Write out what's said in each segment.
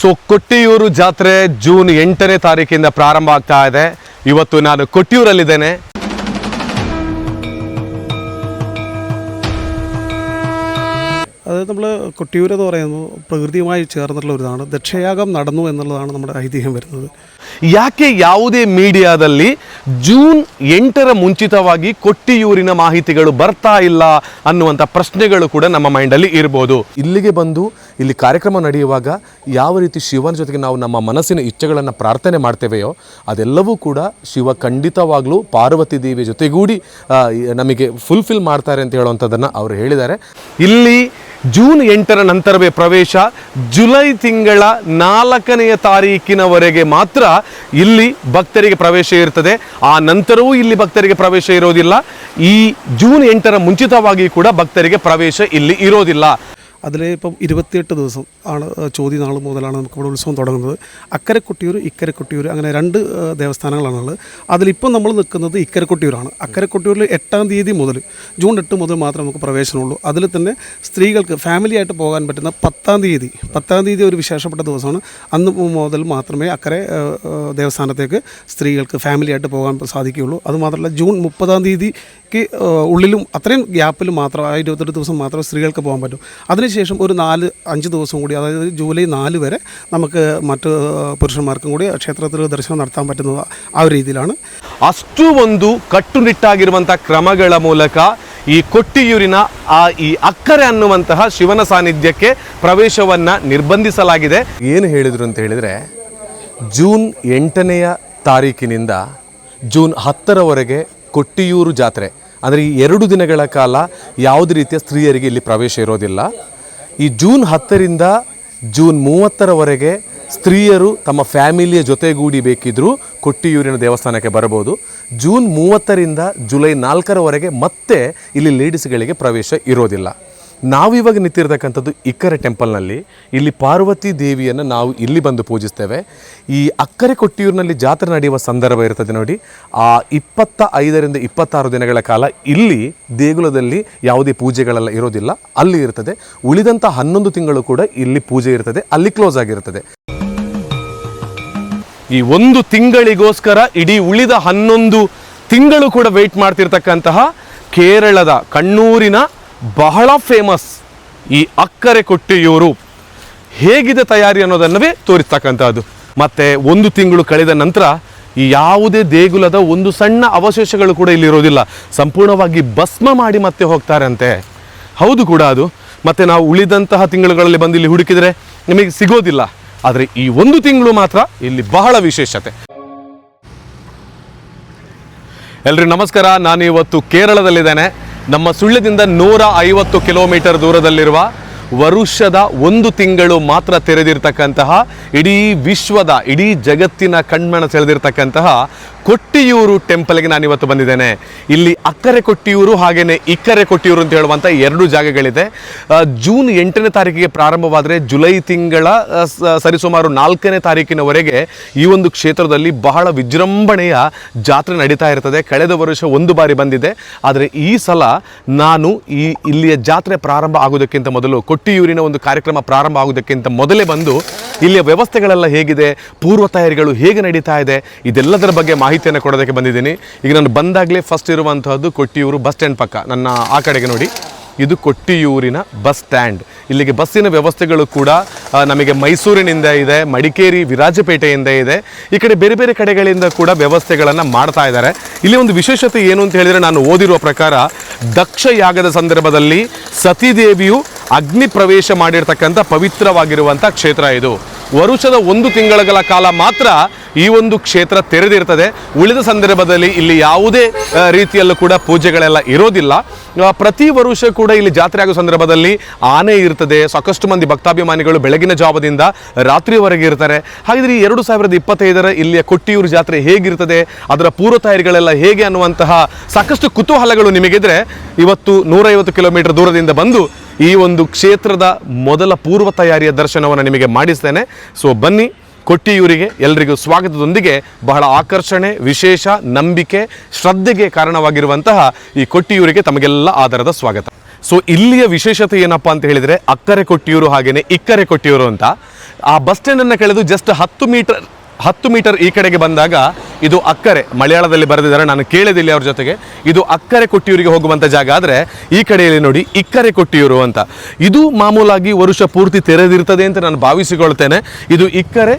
So ಕೊಟ್ಟಿಯೂರು ಜಾತ್ರೆ June ಎಂಟನೇ ತಾರೀಕಿಂದ ಪ್ರಾರಂಭ ಆಗ್ತಾ ಇದೆ. ಇವತ್ತು ನಾನು ಕೊಟ್ಟಿಯೂರಲ್ಲಿದ್ದೇನೆ അത് നമ്മൾ കൊട്ടിയൂർ എന്ന് പറയുമ്പോൾ പ്രകൃതിയുമായി ചേർന്നിട്ടുള്ള ഒരു ഇതാണ് ദക്ഷയാഗം നടന്നു എന്നുള്ളതാണ് നമ്മുടെ ഐതിഹ്യം വരുന്നത് ಯಾಕೆ ಯಾವುದೇ ಮೀಡಿಯಾದಲ್ಲಿ ಜೂನ್ ಎಂಟರ ಮುಂಚಿತವಾಗಿ ಕೊಟ್ಟಿಯೂರಿನ ಮಾಹಿತಿಗಳು ಬರ್ತಾ ಇಲ್ಲ ಅನ್ನುವಂಥ ಪ್ರಶ್ನೆಗಳು ಕೂಡ ನಮ್ಮ ಮೈಂಡಲ್ಲಿ ಇರ್ಬೋದು ಇಲ್ಲಿಗೆ ಬಂದು ಇಲ್ಲಿ ಕಾರ್ಯಕ್ರಮ ನಡೆಯುವಾಗ ಯಾವ ರೀತಿ ಶಿವನ ಜೊತೆಗೆ ನಾವು ನಮ್ಮ ಮನಸ್ಸಿನ ಇಚ್ಛೆಗಳನ್ನು ಪ್ರಾರ್ಥನೆ ಮಾಡ್ತೇವೆಯೋ ಅದೆಲ್ಲವೂ ಕೂಡ ಶಿವ ಖಂಡಿತವಾಗ್ಲೂ ಪಾರ್ವತಿ ದೇವಿಯ ಜೊತೆಗೂಡಿ ಆ, ನಮಗೆ ಫುಲ್ಫಿಲ್ ಮಾಡ್ತಾರೆ ಅಂತ ಹೇಳುವಂಥದ್ದನ್ನು ಅವರು ಹೇಳಿದ್ದಾರೆ ಇಲ್ಲಿ ಜೂನ್ ಎಂಟರ ನಂತರವೇ ಪ್ರವೇಶ. ಜುಲೈ ತಿಂಗಳ ನಾಲ್ಕನೆಯ ತಾರೀಕಿನವರೆಗೆ ಮಾತ್ರ ಇಲ್ಲಿ ಭಕ್ತರಿಗೆ ಪ್ರವೇಶ ಇರ್ತದೆ. ಆ ನಂತರವೂ ಇಲ್ಲಿ ಭಕ್ತರಿಗೆ ಪ್ರವೇಶ ಇರೋದಿಲ್ಲ. ಈ ಜೂನ್ ಎಂಟರ ಮುಂಚಿತವಾಗಿ ಕೂಡ ಭಕ್ತರಿಗೆ ಪ್ರವೇಶ ಇಲ್ಲಿ ಇರೋದಿಲ್ಲ. അതിൽ ഇപ്പം ഇരുപത്തിയെട്ട് ദിവസം ആണ് ചോദ്യ നാൾ മുതലാണ് നമുക്ക് ഇവിടെ ഉത്സവം തുടങ്ങുന്നത്. അക്കരെ കൊട്ടിയൂർ ഇക്കരെ കൊട്ടിയൂർ അങ്ങനെ രണ്ട് ദേവസ്ഥാനങ്ങളാണ് ദേവസ്ഥാനങ്ങളാണുള്ളത് അതിലിപ്പം നമ്മൾ നിൽക്കുന്നത് ഇക്കരെ കൊട്ടിയൂരാണ് അക്കരെ കൊട്ടിയൂരിൽ എട്ടാം തീയതി മുതൽ ജൂൺ എട്ട് മുതൽ മാത്രമേ നമുക്ക് പ്രവേശനമുള്ളൂ. അതിൽ തന്നെ സ്ത്രീകൾക്ക് ഫാമിലി ആയിട്ട് പോകാൻ പറ്റുന്ന പത്താം തീയതി പത്താം തീയതി ഒരു വിശേഷപ്പെട്ട ദിവസമാണ്. അന്ന് മുതൽ മാത്രമേ അക്കരെ ദേവസ്ഥാനത്തേക്ക് സ്ത്രീകൾക്ക് ഫാമിലി ആയിട്ട് പോകാൻ സാധിക്കുകയുള്ളൂ. അതുമാത്രമല്ല ജൂൺ മുപ്പതാം തീയതിക്ക് ആ, ഉള്ളിലും അത്രയും ഗ്യാപ്പിൽ മാത്രം ആ ഇരുപത്തെട്ട് ദിവസം മാത്രമേ സ്ത്രീകൾക്ക് പോകാൻ പറ്റൂ അതിനുശേഷം ഒരു നാല് അഞ്ച് ദിവസം കൂടി അതായത് ജൂലൈ നാല് വരെ നമുക്ക് മറ്റ് ആ, പുരുഷന്മാർക്കും കൂടി ക്ഷേത്രത്തിൽ ദർശനം നടത്താൻ പറ്റുന്നത് ആ ഒരു രീതിയിലാണ് ಅಷ್ಟು ಒಂದು ಕಟ್ಟುನಿಟ್ಟಾಗಿರುವಂಥ ಕ್ರಮಗಳ ಮೂಲಕ ಈ ಕೊಟ್ಟಿಯೂರಿನ ಆ ಈ ಅಕ್ಕರೆ ಅನ್ನುವಂತಹ ಶಿವನ ಸಾನ್ನಿಧ್ಯಕ್ಕೆ ಪ್ರವೇಶವನ್ನ ನಿರ್ಬಂಧಿಸಲಾಗಿದೆ ಏನು ಹೇಳಿದ್ರು ಅಂತ ಹೇಳಿದ್ರೆ ಜೂನ್ ಎಂಟನೆಯ ತಾರೀಕಿನಿಂದ ಜೂನ್ ಹತ್ತರವರೆಗೆ ಕೊಟ್ಟಿಯೂರು ಜಾತ್ರೆ. ಅಂದರೆ ಈ ಎರಡು ದಿನಗಳ ಕಾಲ ಯಾವುದೇ ರೀತಿಯ ಸ್ತ್ರೀಯರಿಗೆ ಇಲ್ಲಿ ಪ್ರವೇಶ ಇರೋದಿಲ್ಲ. ಈ ಜೂನ್ ಹತ್ತರಿಂದ ಜೂನ್ ಮೂವತ್ತರವರೆಗೆ ಸ್ತ್ರೀಯರು ತಮ್ಮ ಫ್ಯಾಮಿಲಿಯ ಜೊತೆಗೂಡಿ ಬೇಕಿದ್ದರೂ ಕೊಟ್ಟಿಯೂರಿನ ದೇವಸ್ಥಾನಕ್ಕೆ ಬರಬಹುದು. ಜೂನ್ ಮೂವತ್ತರಿಂದ ಜುಲೈ ನಾಲ್ಕರವರೆಗೆ ಮತ್ತೆ ಇಲ್ಲಿ ಲೇಡೀಸ್ಗಳಿಗೆ ಪ್ರವೇಶ ಇರೋದಿಲ್ಲ. ನಾವು ಇವಾಗ ನಿಂತಿರ್ತಕ್ಕಂಥದ್ದು ಇಕ್ಕರೆ ಟೆಂಪಲ್ನಲ್ಲಿ. ಇಲ್ಲಿ ಪಾರ್ವತಿ ದೇವಿಯನ್ನು ನಾವು ಇಲ್ಲಿ ಬಂದು ಪೂಜಿಸ್ತೇವೆ. ಈ ಅಕ್ಕರೆ ಕೊಟ್ಟಿಯೂರಿನಲ್ಲಿ ಜಾತ್ರೆ ನಡೆಯುವ ಸಂದರ್ಭ ಇರ್ತದೆ ನೋಡಿ. ಆ ಇಪ್ಪತ್ತ ಐದರಿಂದ ಇಪ್ಪತ್ತಾರು ದಿನಗಳ ಕಾಲ ಇಲ್ಲಿ ದೇಗುಲದಲ್ಲಿ ಯಾವುದೇ ಪೂಜೆಗಳೆಲ್ಲ ಇರೋದಿಲ್ಲ. ಅಲ್ಲಿ ಇರ್ತದೆ. ಉಳಿದಂಥ ಹನ್ನೊಂದು ತಿಂಗಳು ಕೂಡ ಇಲ್ಲಿ ಪೂಜೆ ಇರ್ತದೆ. ಅಲ್ಲಿ ಕ್ಲೋಸ್ ಆಗಿರ್ತದೆ. ಈ ಒಂದು ತಿಂಗಳಿಗೋಸ್ಕರ ಇಡೀ ಉಳಿದ ಹನ್ನೊಂದು ತಿಂಗಳು ಕೂಡ ವೆಯ್ಟ್ ಮಾಡ್ತಿರ್ತಕ್ಕಂತಹ ಕೇರಳದ ಕಣ್ಣೂರಿನ ಬಹಳ ಫೇಮಸ್ ಈ ಅಕ್ಕರೆ ಕೊಟ್ಟಿಯೂರು. ಹೇಗಿದೆ ತಯಾರಿ ಅನ್ನೋದನ್ನವೇ ತೋರಿಸ್ತಕ್ಕಂಥದ್ದು. ಮತ್ತೆ ಒಂದು ತಿಂಗಳು ಕಳೆದ ನಂತರ ಈ ಯಾವುದೇ ದೇಗುಲದ ಒಂದು ಸಣ್ಣ ಅವಶೇಷಗಳು ಕೂಡ ಇಲ್ಲಿ ಇರೋದಿಲ್ಲ. ಸಂಪೂರ್ಣವಾಗಿ ಭಸ್ಮ ಮಾಡಿ ಮತ್ತೆ ಹೋಗ್ತಾರಂತೆ. ಹೌದು ಕೂಡ ಅದು. ಮತ್ತೆ ನಾವು ಉಳಿದಂತಹ ತಿಂಗಳುಗಳಲ್ಲಿ ಬಂದು ಇಲ್ಲಿ ಹುಡುಕಿದರೆ ನಿಮಗೆ ಸಿಗೋದಿಲ್ಲ. ಆದರೆ ಈ ಒಂದು ತಿಂಗಳು ಮಾತ್ರ ಇಲ್ಲಿ ಬಹಳ ವಿಶೇಷತೆ. ಎಲ್ರಿ ನಮಸ್ಕಾರ. ನಾನು ಇವತ್ತು ಕೇರಳದಲ್ಲಿದ್ದೇನೆ. ನಮ್ಮ ಸುಳ್ಯದಿಂದ ನೂರ ಐವತ್ತು ಕಿಲೋಮೀಟರ್ ದೂರದಲ್ಲಿರುವ ವರುಷದ ಒಂದು ತಿಂಗಳು ಮಾತ್ರ ತೆರೆದಿರ್ತಕ್ಕಂತಹ ಇಡೀ ವಿಶ್ವದ, ಇಡೀ ಜಗತ್ತಿನ ಕಣ್ಮಣ ಸೆಳೆದಿರ್ತಕ್ಕಂತಹ ಕೊಟ್ಟಿಯೂರು ಟೆಂಪಲ್ಗೆ ನಾನು ಇವತ್ತು ಬಂದಿದ್ದೇನೆ. ಇಲ್ಲಿ ಅಕ್ಕರೆ ಕೊಟ್ಟಿಯೂರು ಹಾಗೆಯೇ ಇಕ್ಕರೆ ಕೊಟ್ಟಿಯೂರು ಅಂತ ಹೇಳುವಂಥ ಎರಡು ಜಾಗಗಳಿದೆ. ಜೂನ್ ಎಂಟನೇ ತಾರೀಕಿಗೆ ಪ್ರಾರಂಭವಾದರೆ ಜುಲೈ ತಿಂಗಳ ಸರಿಸುಮಾರು ನಾಲ್ಕನೇ ತಾರೀಕಿನವರೆಗೆ ಈ ಒಂದು ಕ್ಷೇತ್ರದಲ್ಲಿ ಬಹಳ ವಿಜೃಂಭಣೆಯ ಜಾತ್ರೆ ನಡೀತಾ ಇರ್ತದೆ. ಕಳೆದ ವರ್ಷ ಒಂದು ಬಾರಿ ಬಂದಿದೆ. ಆದರೆ ಈ ಸಲ ನಾನು ಈ ಇಲ್ಲಿಯ ಜಾತ್ರೆ ಪ್ರಾರಂಭ ಆಗೋದಕ್ಕಿಂತ ಮೊದಲು ಕೊಟ್ಟಿಯೂರಿನ ಒಂದು ಕಾರ್ಯಕ್ರಮ ಪ್ರಾರಂಭ ಆಗುವುದಕ್ಕಿಂತ ಮೊದಲೇ ಬಂದು ಇಲ್ಲಿಯ ವ್ಯವಸ್ಥೆಗಳೆಲ್ಲ ಹೇಗಿದೆ, ಪೂರ್ವ ತಯಾರಿಗಳು ಹೇಗೆ ನಡೀತಾ ಇದೆ, ಇದೆಲ್ಲದರ ಬಗ್ಗೆ ಮಾಹಿತಿಯನ್ನು ಕೊಡೋದಕ್ಕೆ ಬಂದಿದ್ದೀನಿ. ಈಗ ನಾನು ಬಂದಾಗಲೇ ಫಸ್ಟ್ ಇರುವಂತಹದ್ದು ಕೊಟ್ಟಿಯೂರು ಬಸ್ ಸ್ಟ್ಯಾಂಡ್ ಪಕ್ಕ. ನನ್ನ ಆ ಕಡೆಗೆ ನೋಡಿ. ಇದು ಕೊಟ್ಟಿಯೂರಿನ ಬಸ್ ಸ್ಟ್ಯಾಂಡ್. ಇಲ್ಲಿಗೆ ಬಸ್ಸಿನ ವ್ಯವಸ್ಥೆಗಳು ಕೂಡ ನಮಗೆ ಮೈಸೂರಿನಿಂದ ಇದೆ, ಮಡಿಕೇರಿ ವಿರಾಜಪೇಟೆಯಿಂದ ಇದೆ. ಈ ಕಡೆ ಬೇರೆ ಬೇರೆ ಕಡೆಗಳಿಂದ ಕೂಡ ವ್ಯವಸ್ಥೆಗಳನ್ನು ಮಾಡ್ತಾ ಇದ್ದಾರೆ. ಇಲ್ಲಿ ಒಂದು ವಿಶೇಷತೆ ಏನು ಅಂತ ಹೇಳಿದರೆ ನಾನು ಓದಿರುವ ಪ್ರಕಾರ ದಕ್ಷ ಯಾಗದ ಸಂದರ್ಭದಲ್ಲಿ ಸತೀದೇವಿಯು ಅಗ್ನಿ ಪ್ರವೇಶ ಮಾಡಿರ್ತಕ್ಕಂಥ ಪವಿತ್ರವಾಗಿರುವಂಥ ಕ್ಷೇತ್ರ ಇದು. ವರುಷದ ಒಂದು ತಿಂಗಳುಗಳ ಕಾಲ ಮಾತ್ರ ಈ ಒಂದು ಕ್ಷೇತ್ರ ತೆರೆದಿರ್ತದೆ. ಉಳಿದ ಸಂದರ್ಭದಲ್ಲಿ ಇಲ್ಲಿ ಯಾವುದೇ ರೀತಿಯಲ್ಲೂ ಕೂಡ ಪೂಜೆಗಳೆಲ್ಲ ಇರೋದಿಲ್ಲ. ಪ್ರತಿ ವರುಷ ಕೂಡ ಇಲ್ಲಿ ಜಾತ್ರೆ ಆಗೋ ಸಂದರ್ಭದಲ್ಲಿ ಆನೆ ಇರ್ತದೆ. ಸಾಕಷ್ಟು ಮಂದಿ ಭಕ್ತಾಭಿಮಾನಿಗಳು ಬೆಳಗಿನ ಜಾವದಿಂದ ರಾತ್ರಿವರೆಗೆ ಇರ್ತಾರೆ. ಹಾಗಿದ್ರೆ ಈ ಎರಡು ಸಾವಿರದ ಇಪ್ಪತ್ತೈದರ ಇಲ್ಲಿಯ ಕೊಟ್ಟಿಯೂರು ಜಾತ್ರೆ ಹೇಗಿರ್ತದೆ? ಅದರ ಪೂರ್ವ ತಯಾರಿಗಳೆಲ್ಲ ಹೇಗೆ ಅನ್ನುವಂತಹ ಸಾಕಷ್ಟು ಕುತೂಹಲಗಳು ನಿಮಗಿದ್ರೆ ಇವತ್ತು ನೂರೈವತ್ತು ಕಿಲೋಮೀಟರ್ ದೂರದಿಂದ ಬಂದು ಈ ಒಂದು ಕ್ಷೇತ್ರದ ಮೊದಲ ಪೂರ್ವ ತಯಾರಿಯ ದರ್ಶನವನ್ನು ನಿಮಗೆ ಮಾಡಿಸ್ತೇನೆ. ಸೊ ಬನ್ನಿ, ಕೊಟ್ಟಿಯೂರಿಗೆ ಎಲ್ಲರಿಗೂ ಸ್ವಾಗತದೊಂದಿಗೆ ಬಹಳ ಆಕರ್ಷಣೆ, ವಿಶೇಷ, ನಂಬಿಕೆ, ಶ್ರದ್ಧೆಗೆ ಕಾರಣವಾಗಿರುವಂತಹ ಈ ಕೊಟ್ಟಿಯೂರಿಗೆ ತಮಗೆಲ್ಲ ಆಧಾರದ ಸ್ವಾಗತ. ಸೊ ಇಲ್ಲಿಯ ವಿಶೇಷತೆ ಏನಪ್ಪಾ ಅಂತ ಹೇಳಿದರೆ, ಅಕ್ಕರೆ ಕೊಟ್ಟಿಯೂರು ಹಾಗೆಯೇ ಇಕ್ಕರೆ ಕೊಟ್ಟಿಯೂರು ಅಂತ. ಆ ಬಸ್ ಸ್ಟ್ಯಾಂಡನ್ನು ಕಳೆದು ಜಸ್ಟ್ ಹತ್ತು ಮೀಟರ್ ಹತ್ತು ಮೀಟರ್ ಈ ಕಡೆಗೆ ಬಂದಾಗ ಇದು ಅಕ್ಕರೆ, ಮಲಯಾಳದಲ್ಲಿ ಬರೆದಿದ್ದಾರೆ, ನಾನು ಕೇಳಿದಿಲ್ಲ ಅವ್ರ ಜೊತೆಗೆ. ಇದು ಅಕ್ಕರೆ ಕೊಟ್ಟಿಯೂರಿಗೆ ಹೋಗುವಂಥ ಜಾಗ. ಆದರೆ ಈ ಕಡೆಯಲ್ಲಿ ನೋಡಿ, ಇಕ್ಕರೆ ಕೊಟ್ಟಿಯೂರು ಅಂತ. ಇದು ಮಾಮೂಲಾಗಿ ವರುಷ ಪೂರ್ತಿ ತೆರೆದಿರ್ತದೆ ಅಂತ ನಾನು ಭಾವಿಸಿಕೊಳ್ತೇನೆ. ಇದು ಇಕ್ಕರೆ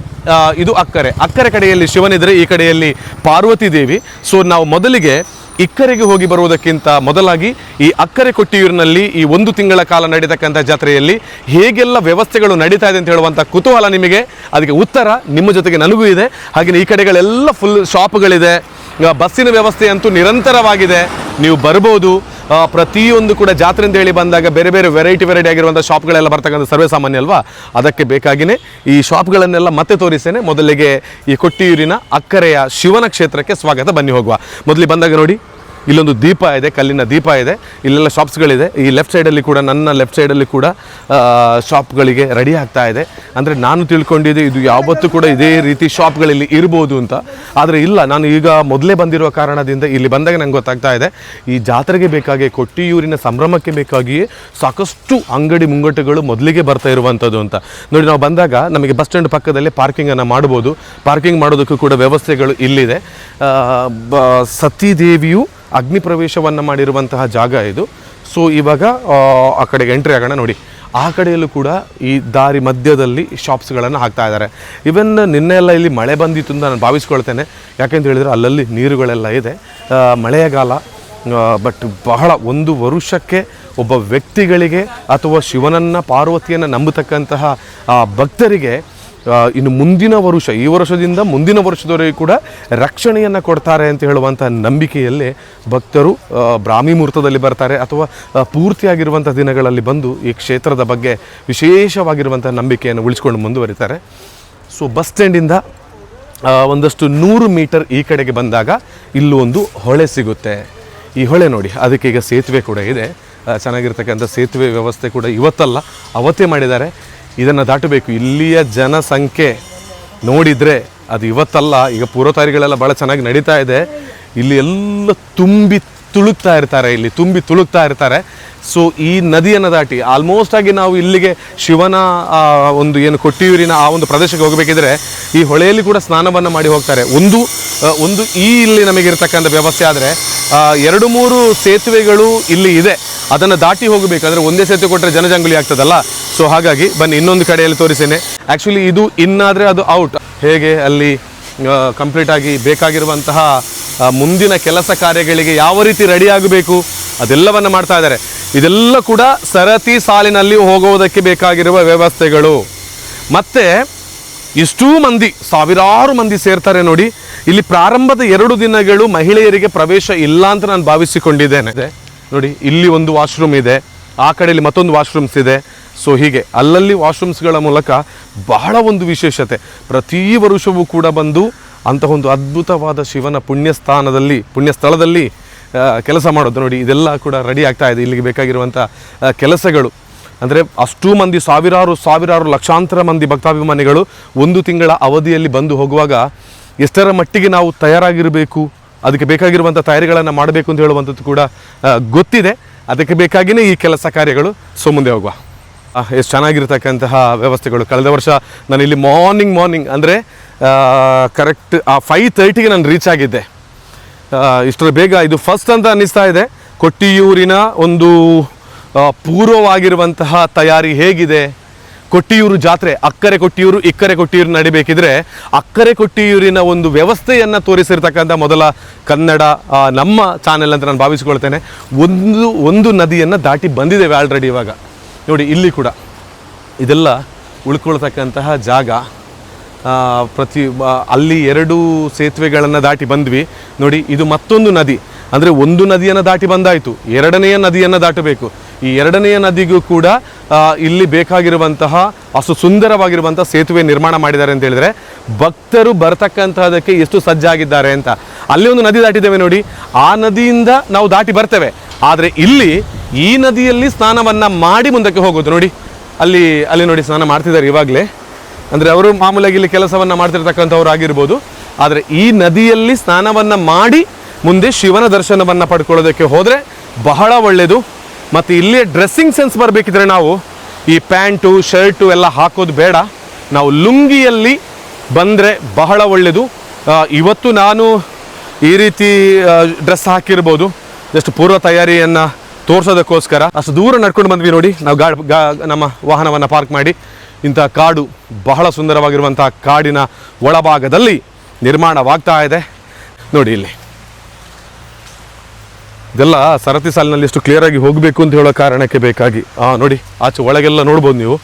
ಇದು ಅಕ್ಕರೆ. ಅಕ್ಕರೆ ಕಡೆಯಲ್ಲಿ ಶಿವನಿದ್ರೆ ಈ ಕಡೆಯಲ್ಲಿ ಪಾರ್ವತಿ ದೇವಿ ಸೊ ನಾವು ಮೊದಲಿಗೆ ಇಕ್ಕರೆಗೆ ಹೋಗಿ ಬರುವುದಕ್ಕಿಂತ ಮೊದಲಾಗಿ ಈ ಅಕ್ಕರೆ ಕೊಟ್ಟಿಯೂರಿನಲ್ಲಿ ಈ ಒಂದು ತಿಂಗಳ ಕಾಲ ನಡೀತಕ್ಕಂಥ ಜಾತ್ರೆಯಲ್ಲಿ ಹೇಗೆಲ್ಲ ವ್ಯವಸ್ಥೆಗಳು ನಡೀತಾ ಇದೆ ಅಂತ ಹೇಳುವಂಥ ಕುತೂಹಲ ನಿಮಗೆ. ಅದಕ್ಕೆ ಉತ್ತರ ನಿಮ್ಮ ಜೊತೆಗೆ ನನಗೂ ಇದೆ. ಹಾಗೆಯೇ ಈ ಕಡೆಗಳೆಲ್ಲ ಫುಲ್ ಶಾಪ್ಗಳಿದೆ ಬಸ್ಸಿನ ವ್ಯವಸ್ಥೆ ಅಂತೂ ನಿರಂತರವಾಗಿದೆ. ನೀವು ಬರ್ಬೋದು. ಪ್ರತಿಯೊಂದು ಕೂಡ ಜಾತ್ರೆ ಅಂತ ಹೇಳಿ ಬಂದಾಗ ಬೇರೆ ಬೇರೆ ವೆರೈಟಿ ವೆರೈಟಿ ಆಗಿರುವಂಥ ಶಾಪ್ಗಳೆಲ್ಲ ಬರ್ತಕ್ಕಂಥ ಸರ್ವೇ ಸಾಮಾನ್ಯ ಅಲ್ವಾ? ಅದಕ್ಕೆ ಬೇಕಾಗಿಯೇ ಈ ಶಾಪ್ಗಳನ್ನೆಲ್ಲ ಮತ್ತೆ ತೋರಿಸ್ತೇನೆ. ಮೊದಲಿಗೆ ಈ ಕೊಟ್ಟಿಯೂರಿನ ಅಕ್ಕರೆಯ ಶಿವನ ಕ್ಷೇತ್ರಕ್ಕೆ ಸ್ವಾಗತ. ಬನ್ನಿ ಹೋಗುವ. ಮೊದಲಿಗೆ ಬಂದಾಗ ನೋಡಿ. ಇಲ್ಲೊಂದು ದೀಪ ಇದೆ, ಕಲ್ಲಿನ ದೀಪ ಇದೆ. ಇಲ್ಲೆಲ್ಲ ಶಾಪ್ಸ್ಗಳಿದೆ ಈ ಲೆಫ್ಟ್ ಸೈಡಲ್ಲಿ ಕೂಡ, ನನ್ನ ಲೆಫ್ಟ್ ಸೈಡಲ್ಲಿ ಕೂಡ ಶಾಪ್ಗಳಿಗೆ ರೆಡಿ ಆಗ್ತಾ ಇದೆ. ಅಂದರೆ ನಾನು ತಿಳ್ಕೊಂಡಿದ್ದೆ ಇದು ಯಾವತ್ತೂ ಕೂಡ ಇದೇ ರೀತಿ ಶಾಪ್ಗಳಲ್ಲಿ ಇರ್ಬೋದು ಅಂತ. ಆದರೆ ಇಲ್ಲ, ನಾನು ಈಗ ಮೊದಲೇ ಬಂದಿರುವ ಕಾರಣದಿಂದ ಇಲ್ಲಿ ಬಂದಾಗ ನಂಗೆ ಗೊತ್ತಾಗ್ತಾ ಇದೆ. ಈ ಜಾತ್ರೆಗೆ ಬೇಕಾಗಿ ಕೊಟ್ಟಿಯೂರಿನ ಸಂಭ್ರಮಕ್ಕೆ ಬೇಕಾಗಿಯೇ ಸಾಕಷ್ಟು ಅಂಗಡಿ ಮುಂಗಟ್ಟುಗಳು ಮೊದಲಿಗೆ ಬರ್ತಾ ಇರುವಂಥದ್ದು ಅಂತ. ನೋಡಿ, ನಾವು ಬಂದಾಗ ನಮಗೆ ಬಸ್ ಸ್ಟ್ಯಾಂಡ್ ಪಕ್ಕದಲ್ಲೇ ಪಾರ್ಕಿಂಗನ್ನು ಮಾಡ್ಬೋದು. ಪಾರ್ಕಿಂಗ್ ಮಾಡೋದಕ್ಕೂ ಕೂಡ ವ್ಯವಸ್ಥೆಗಳು ಇಲ್ಲಿದೆ. ಸತೀದೇವಿಯು ಅಗ್ನಿ ಪ್ರವೇಶವನ್ನು ಮಾಡಿರುವಂತಹ ಜಾಗ ಇದು. ಸೊ ಇವಾಗ ಆ, ಕಡೆಗೆ ಎಂಟ್ರಿ ಆಗೋಣ ನೋಡಿ. ಆ ಕಡೆಯಲ್ಲೂ ಕೂಡ ಈ ದಾರಿ ಮಧ್ಯದಲ್ಲಿ ಶಾಪ್ಸ್ಗಳನ್ನು ಹಾಕ್ತಾ ಇದ್ದಾರೆ. ಇವನ್ ನಿನ್ನೆ ಎಲ್ಲ ಇಲ್ಲಿ ಮಳೆ ಬಂದಿತ್ತು ಅಂತ ನಾನು ಭಾವಿಸ್ಕೊಳ್ತೇನೆ. ಯಾಕೆಂತ ಹೇಳಿದರೆ ಅಲ್ಲಲ್ಲಿ ನೀರುಗಳೆಲ್ಲ ಇದೆ. ಮಳೆಯಗಾಲ ಬಟ್ ಬಹಳ ಒಂದು ವರುಷಕ್ಕೆ ಒಬ್ಬ ವ್ಯಕ್ತಿಗಳಿಗೆ ಅಥವಾ ಶಿವನನ್ನು ಪಾರ್ವತಿಯನ್ನು ನಂಬತಕ್ಕಂತಹ ಭಕ್ತರಿಗೆ ಇನ್ನು ಮುಂದಿನ ವರ್ಷ, ಈ ವರ್ಷದಿಂದ ಮುಂದಿನ ವರ್ಷದವರೆಗೂ ಕೂಡ ರಕ್ಷಣೆಯನ್ನು ಕೊಡ್ತಾರೆ ಅಂತ ಹೇಳುವಂಥ ನಂಬಿಕೆಯಲ್ಲೇ ಭಕ್ತರು ಬ್ರಾಹ್ಮಿ ಮುಹೂರ್ತದಲ್ಲಿ ಬರ್ತಾರೆ ಅಥವಾ ಪೂರ್ತಿಯಾಗಿರುವಂಥ ದಿನಗಳಲ್ಲಿ ಬಂದು ಈ ಕ್ಷೇತ್ರದ ಬಗ್ಗೆ ವಿಶೇಷವಾಗಿರುವಂಥ ನಂಬಿಕೆಯನ್ನು ಉಳಿಸ್ಕೊಂಡು ಮುಂದುವರಿತಾರೆ. ಸೊ ಬಸ್ ಸ್ಟ್ಯಾಂಡಿಂದ ಒಂದಷ್ಟು ನೂರು ಮೀಟರ್ ಈ ಕಡೆಗೆ ಬಂದಾಗ ಇಲ್ಲೂ ಒಂದು ಹೊಳೆ ಸಿಗುತ್ತೆ. ಈ ಹೊಳೆ ನೋಡಿ, ಅದಕ್ಕೆ ಈಗ ಸೇತುವೆ ಕೂಡ ಇದೆ. ಚೆನ್ನಾಗಿರ್ತಕ್ಕಂಥ ಸೇತುವೆ ವ್ಯವಸ್ಥೆ ಕೂಡ ಇವತ್ತಲ್ಲ, ಅವತ್ತೇ ಮಾಡಿದ್ದಾರೆ. ಇದನ್ನು ದಾಟಬೇಕು. ಇಲ್ಲಿಯ ಜನಸಂಖ್ಯೆ ನೋಡಿದರೆ ಅದು ಇವತ್ತಲ್ಲ, ಈಗ ಪೂರ್ವತಾರಿಗಳೆಲ್ಲ ಭಾಳ ಚೆನ್ನಾಗಿ ನಡೀತಾ ಇದೆ. ಇಲ್ಲಿ ಎಲ್ಲ ತುಂಬಿ ತುಳುಕ್ತಾ ಇರ್ತಾರೆ, ಇಲ್ಲಿ ತುಂಬಿ ತುಳುಕ್ತಾ ಇರ್ತಾರೆ. ಸೊ ಈ ನದಿಯನ್ನು ದಾಟಿ ಆಲ್ಮೋಸ್ಟ್ ಆಗಿ ನಾವು ಇಲ್ಲಿಗೆ ಶಿವನ ಒಂದು ಏನು ಕೊಟ್ಟಿಯೂರಿನ ಆ ಒಂದು ಪ್ರದೇಶಕ್ಕೆ ಹೋಗಬೇಕಿದ್ರೆ ಈ ಹೊಳೆಯಲ್ಲಿ ಕೂಡ ಸ್ನಾನವನ್ನು ಮಾಡಿ ಹೋಗ್ತಾರೆ. ಒಂದು ಒಂದು ಈ ಇಲ್ಲಿ ನಮಗಿರ್ತಕ್ಕಂಥ ವ್ಯವಸ್ಥೆ ಆದರೆ ಎರಡು ಮೂರು ಸೇತುವೆಗಳು ಇಲ್ಲಿ ಇದೆ. ಅದನ್ನು ದಾಟಿ ಹೋಗಬೇಕಾದ್ರೆ ಒಂದೇ ಸೇತುವೆ ಕೊಟ್ಟರೆ ಜನಜಂಗುಲಿ ಆಗ್ತದಲ್ಲ? ಸೊ ಹಾಗಾಗಿ ಬನ್ನಿ, ಇನ್ನೊಂದು ಕಡೆಯಲ್ಲಿ ತೋರಿಸ್ತೇನೆ ಆ್ಯಕ್ಚುಲಿ ಇದು ಇನ್ನಾದರೆ ಅದು ಔಟ್ ಹೇಗೆ ಅಲ್ಲಿ ಕಂಪ್ಲೀಟ್ ಆಗಿ ಬೇಕಾಗಿರುವಂತಹ ಮುಂದಿನ ಕೆಲಸ ಕಾರ್ಯಗಳಿಗೆ ಯಾವ ರೀತಿ ರೆಡಿ ಆಗಬೇಕು, ಅದೆಲ್ಲವನ್ನು ಮಾಡ್ತಾ ಇದ್ದಾರೆ. ಇದೆಲ್ಲ ಕೂಡ ಸರತಿ ಸಾಲಿನಲ್ಲಿ ಹೋಗುವುದಕ್ಕೆ ಬೇಕಾಗಿರುವ ವ್ಯವಸ್ಥೆಗಳು. ಮತ್ತೆ ಇಷ್ಟೂ ಮಂದಿ, ಸಾವಿರಾರು ಮಂದಿ ಸೇರ್ತಾರೆ ನೋಡಿ. ಇಲ್ಲಿ ಪ್ರಾರಂಭದ ಎರಡು ದಿನಗಳು ಮಹಿಳೆಯರಿಗೆ ಪ್ರವೇಶ ಇಲ್ಲ ಅಂತ ನಾನು ಭಾವಿಸಿಕೊಂಡಿದ್ದೇನೆ. ನೋಡಿ, ಇಲ್ಲಿ ಒಂದು ವಾಶ್ರೂಮ್ ಇದೆ, ಆ ಕಡೆಯಲ್ಲಿ ಮತ್ತೊಂದು ವಾಶ್ರೂಮ್ಸ್ ಇದೆ. ಸೊ ಹೀಗೆ ಅಲ್ಲಲ್ಲಿ ವಾಶ್ರೂಮ್ಸ್ಗಳ ಮೂಲಕ ಬಹಳ ಒಂದು ವಿಶೇಷತೆ. ಪ್ರತಿ ವರುಷವೂ ಕೂಡ ಬಂದು ಅಂತಹ ಒಂದು ಅದ್ಭುತವಾದ ಶಿವನ ಪುಣ್ಯಸ್ಥಾನದಲ್ಲಿ, ಪುಣ್ಯಸ್ಥಳದಲ್ಲಿ ಸ್ಥಳದಲ್ಲಿ ಕೆಲಸ ಮಾಡೋದು ನೋಡಿ, ಇದೆಲ್ಲ ಕೂಡ ರೆಡಿ ಆಗ್ತಾ ಇದೆ. ಇಲ್ಲಿಗೆ ಬೇಕಾಗಿರುವಂಥ ಕೆಲಸಗಳು. ಅಂದರೆ ಅಷ್ಟು ಮಂದಿ, ಸಾವಿರಾರು ಸಾವಿರಾರು, ಲಕ್ಷಾಂತರ ಮಂದಿ ಭಕ್ತಾಭಿಮಾನಿಗಳು ಒಂದು ತಿಂಗಳ ಅವಧಿಯಲ್ಲಿ ಬಂದು ಹೋಗುವಾಗ ಎಷ್ಟರ ಮಟ್ಟಿಗೆ ನಾವು ತಯಾರಾಗಿರಬೇಕು, ಅದಕ್ಕೆ ಬೇಕಾಗಿರುವಂಥ ತಯಾರಿಗಳನ್ನು ಮಾಡಬೇಕು ಅಂತ ಹೇಳುವಂಥದ್ದು ಕೂಡ ಗೊತ್ತಿದೆ. ಅದಕ್ಕೆ ಬೇಕಾಗಿಯೇ ಈ ಕೆಲಸ ಕಾರ್ಯಗಳು. ಸೊ ಮುಂದೆ ಹೋಗುವ. ಎಷ್ಟು ಚೆನ್ನಾಗಿರ್ತಕ್ಕಂತಹ ವ್ಯವಸ್ಥೆಗಳು. ಕಳೆದ ವರ್ಷ ನಾನು ಇಲ್ಲಿ ಮಾರ್ನಿಂಗ್ ಮಾರ್ನಿಂಗ್ ಅಂದರೆ ಕರೆಕ್ಟ್ ಆ ಫೈವ್ ತರ್ಟಿಗೆ ನಾನು ರೀಚ್ ಆಗಿದ್ದೆ. ಇಷ್ಟರ ಬೇಗ ಇದು ಫಸ್ಟ್ ಅಂತ ಅನ್ನಿಸ್ತಾ ಇದೆ. ಕೊಟ್ಟಿಯೂರಿನ ಒಂದು ಪೂರ್ವವಾಗಿರುವಂತಹ ತಯಾರಿ ಹೇಗಿದೆ? ಕೊಟ್ಟಿಯೂರು ಜಾತ್ರೆ, ಅಕ್ಕರೆ ಕೊಟ್ಟಿಯೂರು, ಇಕ್ಕರೆ ಕೊಟ್ಟಿಯೂರು ನಡಿಬೇಕಿದ್ರೆ, ಅಕ್ಕರೆ ಕೊಟ್ಟಿಯೂರಿನ ಒಂದು ವ್ಯವಸ್ಥೆಯನ್ನು ತೋರಿಸಿರ್ತಕ್ಕಂಥ ಮೊದಲ ಕನ್ನಡ ನಮ್ಮ ಚಾನೆಲ್ ಅಂತ ನಾನು ಭಾವಿಸ್ಕೊಳ್ತೇನೆ. ಒಂದು ಒಂದು ನದಿಯನ್ನು ದಾಟಿ ಬಂದಿದ್ದೇವೆ ಆಲ್ರೆಡಿ ಇವಾಗ. ನೋಡಿ, ಇಲ್ಲಿ ಕೂಡ ಇದೆಲ್ಲ ಉಳ್ಕೊಳ್ತಕ್ಕಂತಹ ಜಾಗ ಪ್ರತಿ ಅಲ್ಲಿ ಎರಡು ಸೇತುವೆಗಳನ್ನು ದಾಟಿ ಬಂದ್ವಿ. ನೋಡಿ, ಇದು ಮತ್ತೊಂದು ನದಿ. ಅಂದರೆ ಒಂದು ನದಿಯನ್ನು ದಾಟಿ ಬಂದಾಯಿತು. ಎರಡನೆಯ ನದಿಯನ್ನು ದಾಟಬೇಕು. ಈ ಎರಡನೆಯ ನದಿಗೂ ಕೂಡ ಇಲ್ಲಿ ಬೇಕಾಗಿರುವಂತಹ ಅಷ್ಟು ಸುಂದರವಾಗಿರುವಂಥ ಸೇತುವೆ ನಿರ್ಮಾಣ ಮಾಡಿದ್ದಾರೆ ಅಂತ ಹೇಳಿದರೆ, ಭಕ್ತರು ಬರತಕ್ಕಂತಹದಕ್ಕೆ ಎಷ್ಟು ಸಜ್ಜಾಗಿದ್ದಾರೆ ಅಂತ. ಅಲ್ಲಿ ಒಂದು ನದಿ ದಾಟಿದ್ದೇವೆ ನೋಡಿ. ಆ ನದಿಯಿಂದ ನಾವು ದಾಟಿ ಬರ್ತೇವೆ. ಆದರೆ ಇಲ್ಲಿ ಈ ನದಿಯಲ್ಲಿ ಸ್ನಾನವನ್ನು ಮಾಡಿ ಮುಂದಕ್ಕೆ ಹೋಗೋದು ನೋಡಿ. ಅಲ್ಲಿ ಅಲ್ಲಿ ನೋಡಿ ಸ್ನಾನ ಮಾಡ್ತಿದ್ದಾರೆ ಇವಾಗಲೇ. ಅಂದರೆ ಅವರು ಮಾಮೂಲಾಗಿ ಇಲ್ಲಿ ಕೆಲಸವನ್ನು ಮಾಡ್ತಿರ್ತಕ್ಕಂಥವ್ರು ಆಗಿರ್ಬೋದು. ಆದರೆ ಈ ನದಿಯಲ್ಲಿ ಸ್ನಾನವನ್ನು ಮಾಡಿ ಮುಂದೆ ಶಿವನ ದರ್ಶನವನ್ನು ಪಡ್ಕೊಳ್ಳೋದಕ್ಕೆ ಹೋದರೆ ಬಹಳ ಒಳ್ಳೆಯದು ಮತ್ತು ಇಲ್ಲಿಯ ಡ್ರೆಸ್ಸಿಂಗ್ ಸೆನ್ಸ್ ಬರಬೇಕಿದ್ರೆ ನಾವು ಈ ಪ್ಯಾಂಟು, ಶರ್ಟು ಎಲ್ಲ ಹಾಕೋದು ಬೇಡ. ನಾವು ಲುಂಗಿಯಲ್ಲಿ ಬಂದರೆ ಬಹಳ ಒಳ್ಳೆಯದು ಇವತ್ತು ನಾನು ಈ ರೀತಿ ಡ್ರೆಸ್ ಹಾಕಿರ್ಬೋದು. ಜಸ್ಟ್ ಪೂರ್ವ ತಯಾರಿಯನ್ನು ತೋರಿಸೋದಕ್ಕೋಸ್ಕರ ಅಷ್ಟು ದೂರ ನಡ್ಕೊಂಡು ಬಂದ್ವಿ ನೋಡಿ. ನಾವು ಗಾ ಗಾ ನಮ್ಮ ವಾಹನವನ್ನು ಪಾರ್ಕ್ ಮಾಡಿ. ಇಂಥ ಕಾಡು ಬಹಳ ಸುಂದರವಾಗಿರುವಂಥ ಕಾಡಿನ ಒಳಭಾಗದಲ್ಲಿ ನಿರ್ಮಾಣವಾಗ್ತಾ ಇದೆ. ನೋಡಿ ಇಲ್ಲಿ. ಇದೆಲ್ಲ ಸರತಿ ಸಾಲಿನಲ್ಲಿ ಎಷ್ಟು ಕ್ಲಿಯರ್ ಆಗಿ ಹೋಗಬೇಕು ಅಂತ ಹೇಳೋ ಕಾರಣಕ್ಕೆ ಬೇಕಾಗಿ. ಹಾಂ ನೋಡಿ, ಆಚೆ ಒಳಗೆಲ್ಲ ನೋಡ್ಬೋದು ನೀವು.